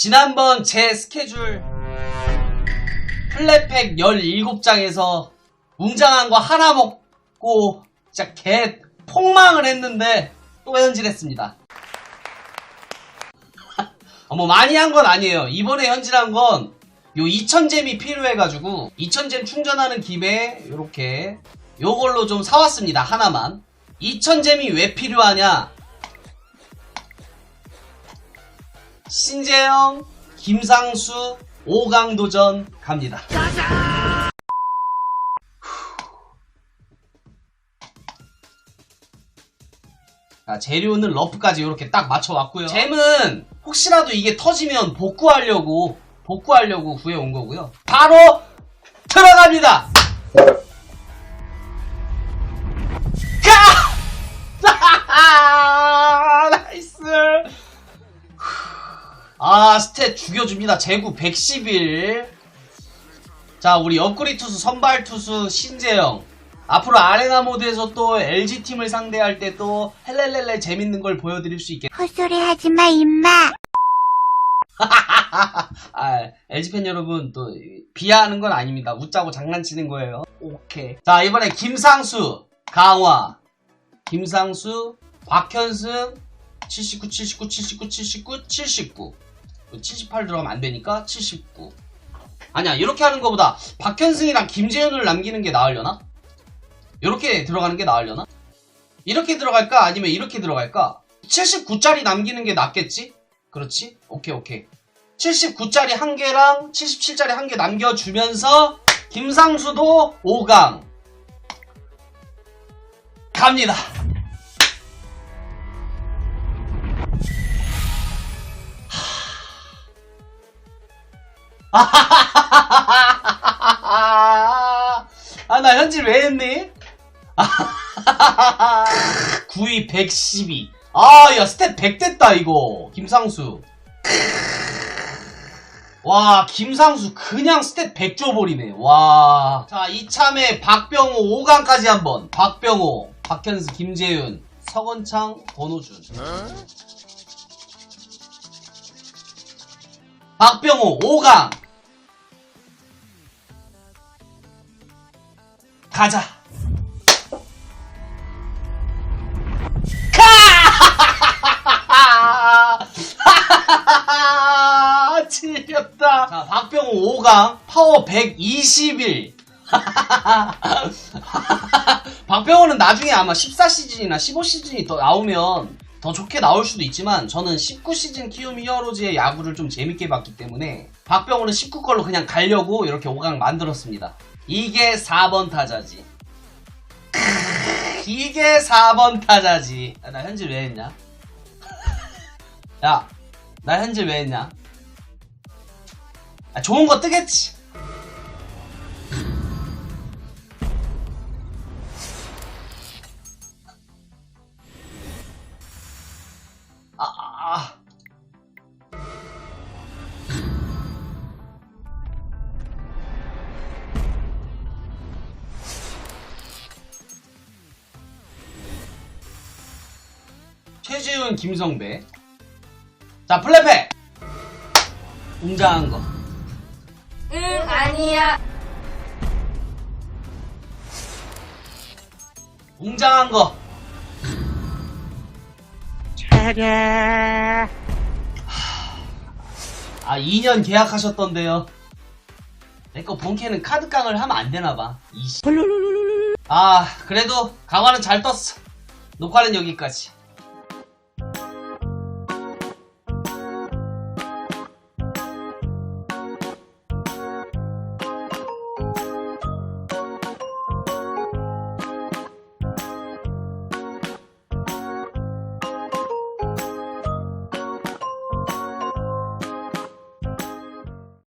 지난번 제 스케줄 플랫팩 17장에서 웅장한 거 하나 먹고 진짜 개 폭망을 했는데 또 현질했습니다. 어, 뭐 많이 한 건 아니에요. 이번에 현질한 건 요 2000잼이 필요해가지고 2000잼 충전하는 김에 요렇게 요걸로 좀 사왔습니다. 하나만. 2000잼이 왜 필요하냐? 신재영, 김상수, 오강도전 갑니다. 자, 재료는 러프까지 이렇게 딱 맞춰왔고요. 잼은 혹시라도 이게 터지면 복구하려고 복구하려고 구해온 거고요. 바로 들어갑니다. 아, 스탯 죽여줍니다. 제구 111. 자, 우리 옆구리 투수, 선발 투수, 신재영. 앞으로 아레나 모드에서 또 LG팀을 상대할 때 또 헬렐렐레 재밌는 걸 보여드릴 수 있게. 헛소리 하지 마, 임마. 아, LG팬 여러분, 또, 비하하는 건 아닙니다. 웃자고 장난치는 거예요. 오케이. 자, 이번에 김상수, 강화. 김상수, 박현승, 79, 79, 79, 79, 79. 78 들어가면 안 되니까 79. 아니야, 이렇게 하는 것보다 박현승이랑 김재현을 남기는 게 나으려나? 이렇게 들어가는 게 나으려나? 이렇게 들어갈까? 아니면 이렇게 들어갈까? 79짜리 남기는 게 낫겠지? 그렇지? 오케이, 오케이. 79짜리 한 개랑 77짜리 한 개 남겨주면서 김상수도 5강 갑니다. 아, 나 현질 왜 했니? 9위 112. 아, 야, 스탯 100 됐다, 이거. 김상수. 와, 김상수 그냥 스탯 100 줘버리네. 와. 자, 이참에 박병호 5강까지 한번. 박병호, 박현수, 김재윤, 서건창, 권호준. 박병호 5강. 가자. 아, 질렸다. 자, 박병호 5강, 파워 121. 박병호는 나중에 아마 14시즌이나 15시즌이 더 나오면 더 좋게 나올 수도 있지만 저는 19시즌 키움 히어로즈의 야구를 좀 재밌게 봤기 때문에 박병호는 19걸로 그냥 가려고 이렇게 5강 만들었습니다. 이게 4번 타자지. 이게 4번 타자지. 야, 나 현질 왜 했냐? 야, 나 현질 왜 했냐? 아, 좋은 거 뜨겠지. 최재훈, 김성배. 자, 플랫팩! 웅장한 거. 응, 아니야. 웅장한 거. 아, 2년 계약하셨던데요. 내 거 본캐는 카드깡을 하면 안 되나봐. 이씨. 아, 그래도 강화는 잘 떴어. 녹화는 여기까지.